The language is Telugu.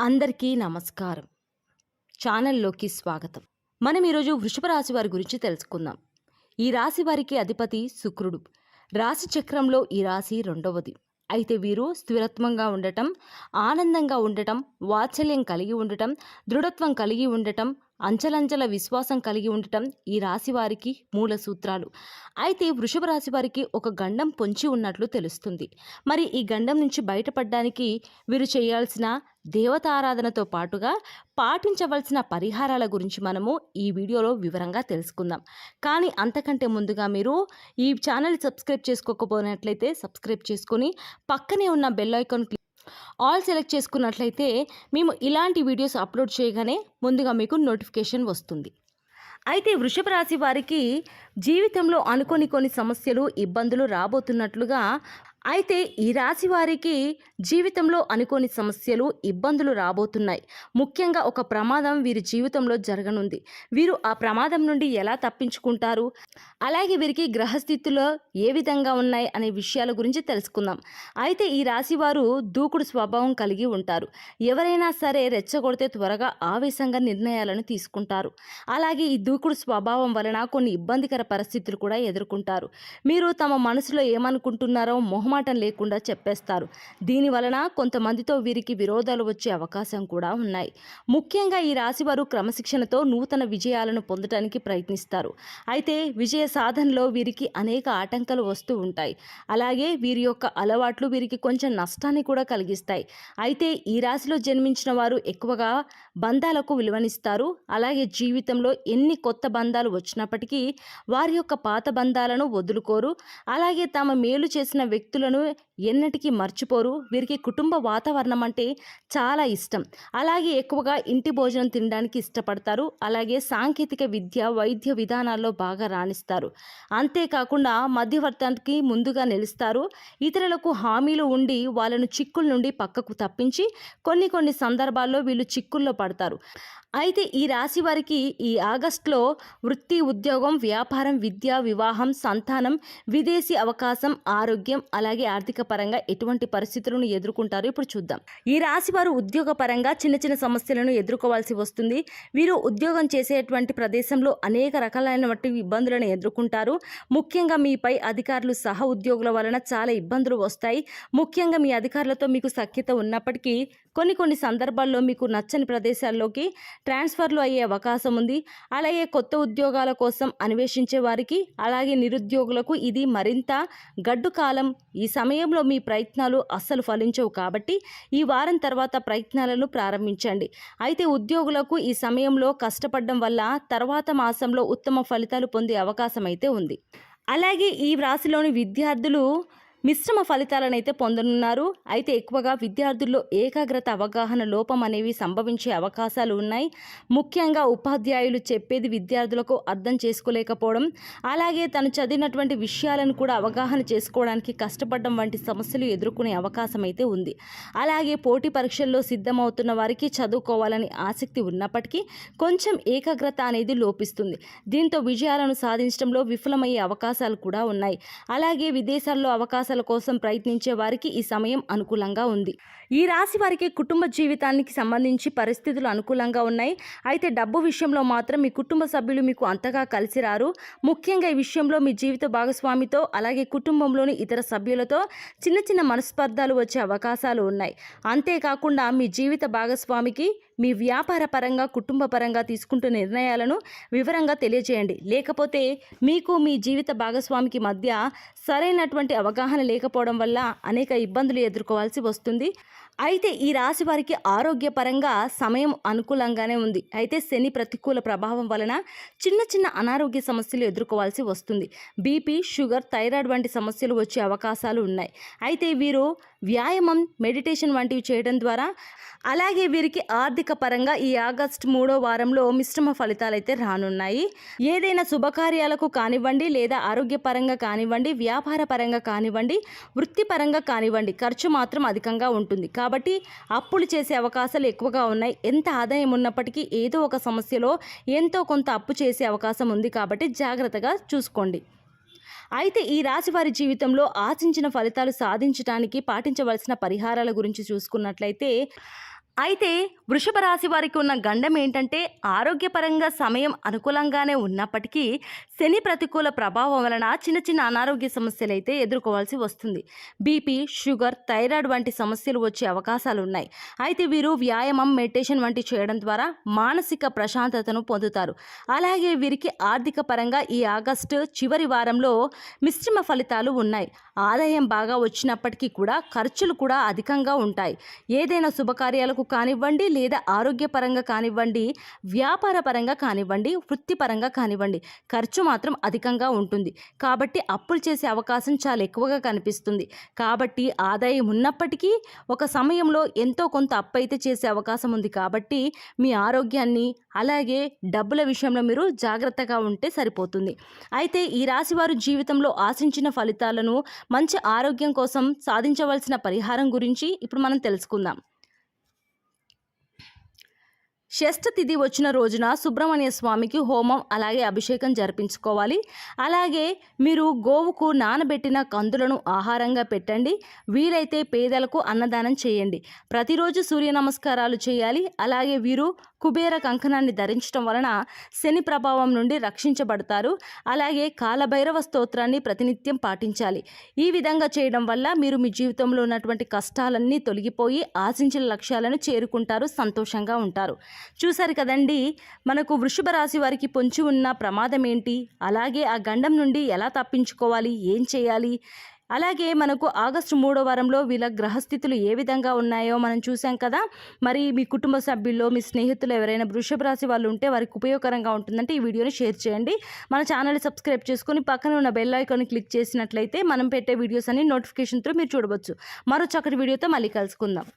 అందరికీ నమస్కారం. ఛానల్లోకి స్వాగతం. మనం ఈరోజు వృషభ రాశి వారి గురించి తెలుసుకుందాం. ఈ రాశి వారికి అధిపతి శుక్రుడు. రాశి చక్రంలో ఈ రాశి రెండవది. అయితే వీరు స్థిరత్వంగా ఉండటం ఆనందంగా ఉండటం వాత్సల్యం కలిగి ఉండటం దృఢత్వం కలిగి ఉండటం అంచలంచల విశ్వాసం కలిగి ఉండటం ఈ రాశి వారికి మూల సూత్రాలు. అయితే వృషభ రాశి వారికి ఒక గండం పొంచి ఉన్నట్లు తెలుస్తుంది. మరి ఈ గండం నుంచి బయటపడడానికి వీరు చేయాల్సిన దేవతారాధనతో పాటుగా పాటించవలసిన పరిహారాల గురించి మనము ఈ వీడియోలో వివరంగా తెలుసుకుందాం. కానీ అంతకంటే ముందుగా మీరు ఈ ఛానల్ సబ్స్క్రైబ్ చేసుకోకపోయినట్లయితే సబ్స్క్రైబ్ చేసుకొని పక్కనే ఉన్న బెల్ ఐకాన్ ఆల్ సెలెక్ట్ చేసుకున్నట్లయితే మేము ఇలాంటి వీడియోస్ అప్లోడ్ చేయగానే ముందుగా మీకు నోటిఫికేషన్ వస్తుంది. అయితే వృషభ రాశి వారికి జీవితంలో అనుకోని కొన్ని సమస్యలు ఇబ్బందులు రాబోతున్నట్లుగా అయితే ఈ రాశి వారికి జీవితంలో అనుకోని సమస్యలు ఇబ్బందులు రాబోతున్నాయి. ముఖ్యంగా ఒక ప్రమాదం వీరి జీవితంలో జరగనుంది. వీరు ఆ ప్రమాదం నుండి ఎలా తప్పించుకుంటారు? అలాగే వీరికి గ్రహస్థితిలో ఏ విధంగా ఉన్నాయి అనే విషయాల గురించి తెలుసుకుందాం. అయితే ఈ రాశి వారు దూకుడు స్వభావం కలిగి ఉంటారు. ఎవరైనా సరే రెచ్చగొడితే త్వరగా ఆవేశంగా నిర్ణయాలను తీసుకుంటారు. అలాగే ఈ దూకుడు స్వభావం వలన కొన్ని ఇబ్బందికర పరిస్థితులు కూడా ఎదుర్కొంటారు. మీరు తమ మనసులో ఏమనుకుంటున్నారో మొహమాటం లేకుండా చెప్పేస్తారు. దీని వలన కొంతమందితో వీరికి విరోధాలు వచ్చే అవకాశం కూడా ఉన్నాయి. ముఖ్యంగా ఈ రాశి వారు క్రమశిక్షణతో నూతన విజయాలను పొందడానికి ప్రయత్నిస్తారు. అయితే విజయ సాధనలో వీరికి అనేక ఆటంకాలు వస్తూ ఉంటాయి. అలాగే వీరి యొక్క అలవాట్లు వీరికి కొంచెం నష్టాన్ని కూడా కలిగిస్తాయి. అయితే ఈ రాశిలో జన్మించిన వారు ఎక్కువగా బంధాలకు విలువనిస్తారు. అలాగే జీవితంలో ఎన్ని కొత్త బంధాలు వచ్చినప్పటికీ వారి యొక్క పాత బంధాలను వదులుకోరు. అలాగే తమ మేలు చేసిన వ్యక్తులు వ్యక్తులను ఎన్నటికీ మర్చిపోరు. వీరికి కుటుంబ వాతావరణం అంటే చాలా ఇష్టం. అలాగే ఎక్కువగా ఇంటి భోజనం తినడానికి ఇష్టపడతారు. అలాగే సాంకేతిక విద్య వైద్య విధానాల్లో బాగా రాణిస్తారు. అంతేకాకుండా మధ్యవర్తానికి ముందుగా నిలుస్తారు. ఇతరులకు హామీలు ఉండి వాళ్ళను చిక్కుల నుండి పక్కకు తప్పించి కొన్ని కొన్ని సందర్భాల్లో వీళ్ళు చిక్కుల్లో పడతారు. అయితే ఈ రాశి వారికి ఈ ఆగస్టులో వృత్తి ఉద్యోగం వ్యాపారం విద్య వివాహం సంతానం విదేశీ అవకాశం ఆరోగ్యం అలాగే ఆర్థిక పరంగా ఎటువంటి పరిస్థితులను ఎదుర్కొంటారో ఇప్పుడు చూద్దాం. ఈ రాశి వారు ఉద్యోగ పరంగా చిన్న చిన్న సమస్యలను ఎదుర్కోవాల్సి వస్తుంది. వీరు ఉద్యోగం చేసేటువంటి ప్రదేశంలో అనేక రకాలైనటువంటి ఇబ్బందులను ఎదుర్కొంటారు. ముఖ్యంగా మీపై అధికారులు సహ ఉద్యోగుల వలన చాలా ఇబ్బందులు వస్తాయి. ముఖ్యంగా మీ అధికారులతో మీకు సఖ్యత ఉన్నప్పటికీ కొన్ని కొన్ని సందర్భాల్లో మీకు నచ్చని ప్రదేశాల్లోకి ట్రాన్స్ఫర్లు అయ్యే అవకాశం ఉంది. అలాగే కొత్త ఉద్యోగాల కోసం అన్వేషించే వారికి అలాగే నిరుద్యోగులకు ఇది మరింత గడ్డు కాలం ఈ సమయంలో మీ ప్రయత్నాలు అస్సలు ఫలించవు కాబట్టి ఈ వారం తర్వాత ప్రయత్నాలను ప్రారంభించండి. అయితే ఉద్యోగులకు ఈ సమయంలో కష్టపడడం వల్ల తర్వాత మాసంలో ఉత్తమ ఫలితాలు పొందే అవకాశం అయితే ఉంది. అలాగే ఈ రాశిలోని విద్యార్థులు మిశ్రమ ఫలితాలను అయితే పొందనున్నారు. అయితే ఎక్కువగా విద్యార్థుల్లో ఏకాగ్రత అవగాహన లోపం అనేవి సంభవించే అవకాశాలు ఉన్నాయి. ముఖ్యంగా ఉపాధ్యాయులు చెప్పేది విద్యార్థులకు అర్థం చేసుకోలేకపోవడం అలాగే తను చదివినటువంటి విషయాలను కూడా అవగాహన చేసుకోవడానికి కష్టపడడం వంటి సమస్యలు ఎదుర్కొనే అవకాశం అయితే ఉంది. అలాగే పోటీ పరీక్షల్లో సిద్ధమవుతున్న వారికి చదువుకోవాలని ఆసక్తి ఉన్నప్పటికీ కొంచెం ఏకాగ్రత అనేది లోపిస్తుంది. దీంతో విజయాలను సాధించడంలో విఫలమయ్యే అవకాశాలు కూడా ఉన్నాయి. అలాగే విదేశాల్లో అవకాశం అవకాశాల కోసం ప్రయత్నించే వారికి ఈ సమయం అనుకూలంగా ఉంది. ఈ రాశి వారికి కుటుంబ జీవితానికి సంబంధించి పరిస్థితులు అనుకూలంగా ఉన్నాయి. అయితే డబ్బు విషయంలో మాత్రం మీ కుటుంబ సభ్యులు మీకు అంతగా కలిసి రారు. ముఖ్యంగా ఈ విషయంలో మీ జీవిత భాగస్వామితో అలాగే కుటుంబంలోని ఇతర సభ్యులతో చిన్న చిన్న మనస్పర్ధాలు వచ్చే అవకాశాలు ఉన్నాయి. అంతేకాకుండా మీ జీవిత భాగస్వామికి మీ వ్యాపార పరంగా కుటుంబ పరంగా తీసుకుంటున్న నిర్ణయాలను వివరంగా తెలియజేయండి. లేకపోతే మీకు మీ జీవిత భాగస్వామికి మధ్య సరైనటువంటి అవగాహన లేకపోవడం వల్ల అనేక ఇబ్బందులు ఎదుర్కోవాల్సి వస్తుంది. అయితే ఈ రాశి వారికి ఆరోగ్యపరంగా సమయం అనుకూలంగానే ఉంది. అయితే శని ప్రతికూల ప్రభావం వలన చిన్న చిన్న అనారోగ్య సమస్యలు ఎదుర్కోవాల్సి వస్తుంది. బీపీ షుగర్ థైరాయిడ్ వంటి సమస్యలు వచ్చే అవకాశాలు ఉన్నాయి. అయితే వీరు వ్యాయామం మెడిటేషన్ వంటివి చేయడం ద్వారా అలాగే వీరికి ఆర్థిక పరంగా ఈ ఆగస్ట్ మూడో వారంలో మిశ్రమ ఫలితాలు అయితే రానున్నాయి. ఏదైనా శుభకార్యాలకు కానివ్వండి లేదా ఆరోగ్యపరంగా కానివ్వండి వ్యాపార పరంగా కానివ్వండి వృత్తిపరంగా కానివ్వండి ఖర్చు మాత్రం అధికంగా ఉంటుంది. కాబట్టి అప్పులు చేసే అవకాశాలు ఎక్కువగా ఉన్నాయి. ఎంత ఆదాయం ఉన్నప్పటికీ ఏదో ఒక సమస్యలో ఎంతో కొంత అప్పు చేసే అవకాశం ఉంది కాబట్టి జాగ్రత్తగా చూసుకోండి. అయితే ఈ రాశి వారి జీవితంలో ఆశించిన ఫలితాలు సాధించడానికి పాటించవలసిన పరిహారాల గురించి చూసుకున్నట్లయితే అయితే వృషభ రాశి వారికి ఉన్న గండం ఏంటంటే ఆరోగ్యపరంగా సమయం అనుకూలంగానే ఉన్నప్పటికీ శని ప్రతికూల ప్రభావం వలన చిన్న చిన్న అనారోగ్య సమస్యలు అయితే ఎదుర్కోవాల్సి వస్తుంది. బీపీ షుగర్ థైరాయిడ్ వంటి సమస్యలు వచ్చే అవకాశాలు ఉన్నాయి. అయితే వీరు వ్యాయామం మెడిటేషన్ వంటి చేయడం ద్వారా మానసిక ప్రశాంతతను పొందుతారు. అలాగే వీరికి ఆర్థిక పరంగా ఈ ఆగస్టు చివరి వారంలో మిశ్రమ ఫలితాలు ఉన్నాయి. ఆదాయం బాగా వచ్చినప్పటికీ కూడా ఖర్చులు కూడా అధికంగా ఉంటాయి. ఏదైనా శుభకార్యాలకు కానివ్వండి లేదా ఆరోగ్యపరంగా కానివ్వండి వ్యాపారపరంగా కానివ్వండి వృత్తిపరంగా కానివ్వండి ఖర్చు మాత్రం అధికంగా ఉంటుంది. కాబట్టి అప్పులు చేసే అవకాశం చాలా ఎక్కువగా కనిపిస్తుంది. కాబట్టి ఆదాయం ఉన్నప్పటికీ ఒక సమయంలో ఎంతో కొంత అప్పు అయితే చేసే అవకాశం ఉంది. కాబట్టి మీ ఆరోగ్యాన్ని అలాగే డబ్బుల విషయంలో మీరు జాగ్రత్తగా ఉంటే సరిపోతుంది. అయితే ఈ రాశి వారు జీవితంలో ఆశించిన ఫలితాలను మంచి ఆరోగ్యం కోసం సాధించవలసిన పరిహారం గురించి ఇప్పుడు మనం తెలుసుకుందాం. షష్ఠ తిథి వచ్చిన రోజున సుబ్రహ్మణ్య స్వామికి హోమం అలాగే అభిషేకం జరిపించుకోవాలి. అలాగే మీరు గోవుకు నానబెట్టిన కందులను ఆహారంగా పెట్టండి. వీలైతే పేదలకు అన్నదానం చేయండి. ప్రతిరోజు సూర్య నమస్కారాలు చేయాలి. అలాగే వీరు కుబేర కంకణాన్ని ధరించడం వలన శని ప్రభావం నుండి రక్షించబడతారు. అలాగే కాలభైరవ స్తోత్రాన్ని ప్రతినిత్యం పాటించాలి. ఈ విధంగా చేయడం వల్ల మీరు మీ జీవితంలో ఉన్నటువంటి కష్టాలన్నీ తొలగిపోయి ఆశించిన లక్ష్యాలను చేరుకుంటారు సంతోషంగా ఉంటారు. చూశారు కదండి మనకు వృషభ రాశి వారికి పొంచి ఉన్న ప్రమాదం ఏంటి? అలాగే ఆ గండం నుండి ఎలా తప్పించుకోవాలి? ఏం చేయాలి? అలాగే మనకు ఆగస్టు మూడో వారంలో వీళ్ళ గ్రహస్థితులు ఏ విధంగా ఉన్నాయో మనం చూసాం కదా? మరి మీ కుటుంబ సభ్యుల్లో మీ స్నేహితులు ఎవరైనా వృషభ రాశి వాళ్ళు ఉంటే వారికి ఉపయోగకరంగా ఉంటుందంటే ఈ వీడియోని షేర్ చేయండి. మన ఛానల్ని సబ్స్క్రైబ్ చేసుకుని పక్కన ఉన్న బెల్ ఐకాన్ క్లిక్ చేసినట్లయితే మనం పెట్టే వీడియోస్ అన్ని నోటిఫికేషన్ త్రూ మీరు చూడవచ్చు. మరో చక్కటి వీడియోతో మళ్ళీ కలుసుకుందాం.